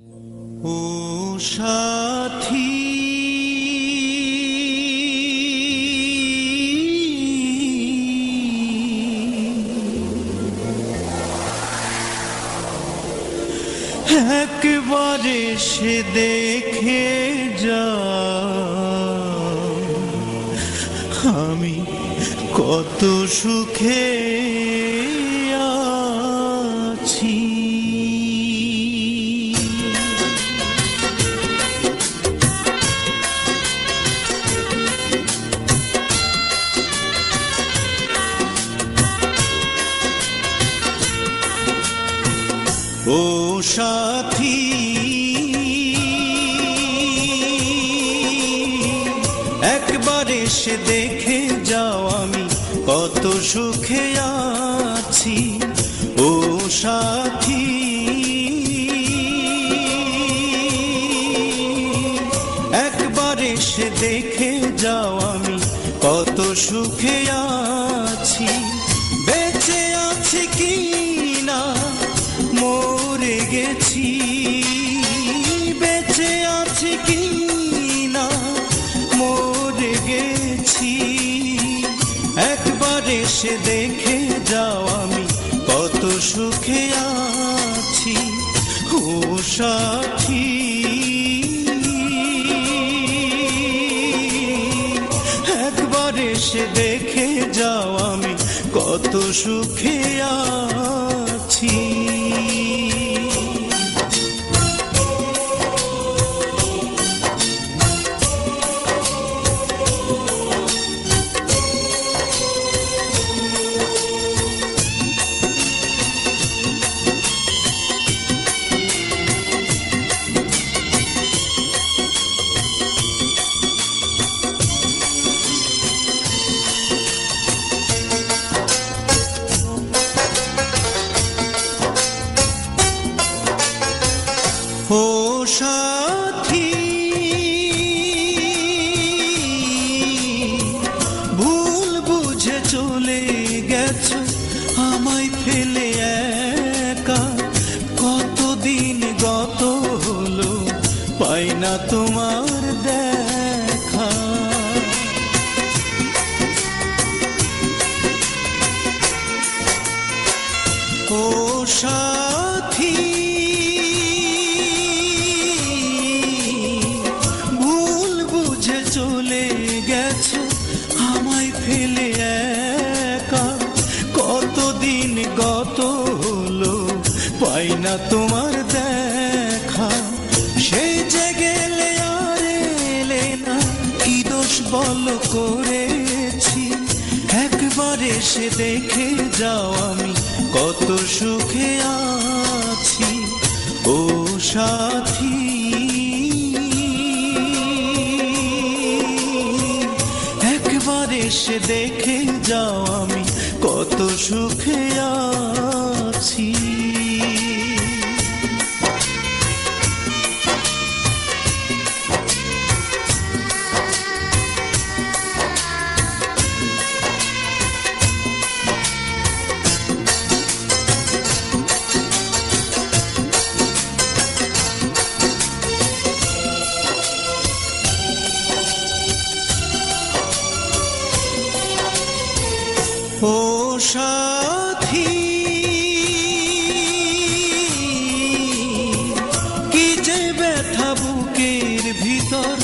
ও সাথী একবারে সে দেখে যা আমি কত সুখে সাথী। একবার এসে দেখে যাও আমি কত সুখে আছি, ও সাথী। একবার এসে দেখে যাও আমি কত সুখে আছি, বেঁচে আছি কি এসে দেখে যাও আমি, কত সুখে আছি ও একবার এসে দেখে যাও আমি, কত সুখে আছি। পাই না তোমার দেখা। ও সাথী, ভুল বুঝে চলে গেছো, আমায় ফেলে একা। কতদিন গত হলো, পাই না তোমার দেখা। বল করেছি। একবার এসে দেখে যাও আমি কত সুখে আছি। ও সাথী। একবার এসে দেখে যাও আমি কত সুখে আছি। সাথী। কি ব্যথা বুকের ভিতর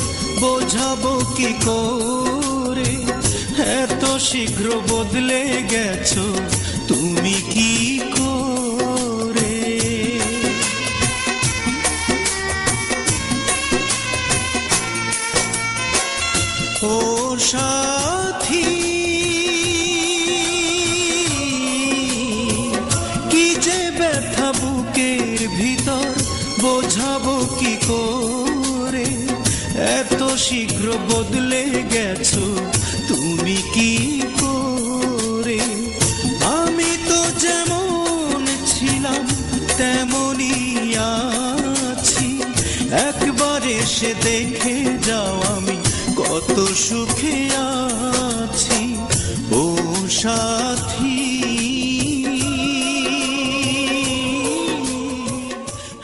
বোঝাবো এত শীঘ্র বদলে গেছো তুমি কি কি করে? এত শীঘ্র বদলে গেছো, তুমি কি করে? আমি তো যেমন ছিলাম, তেমনই আছি। একবার এসে দেখে যাও আমি কত সুখে আছি। ও সাথী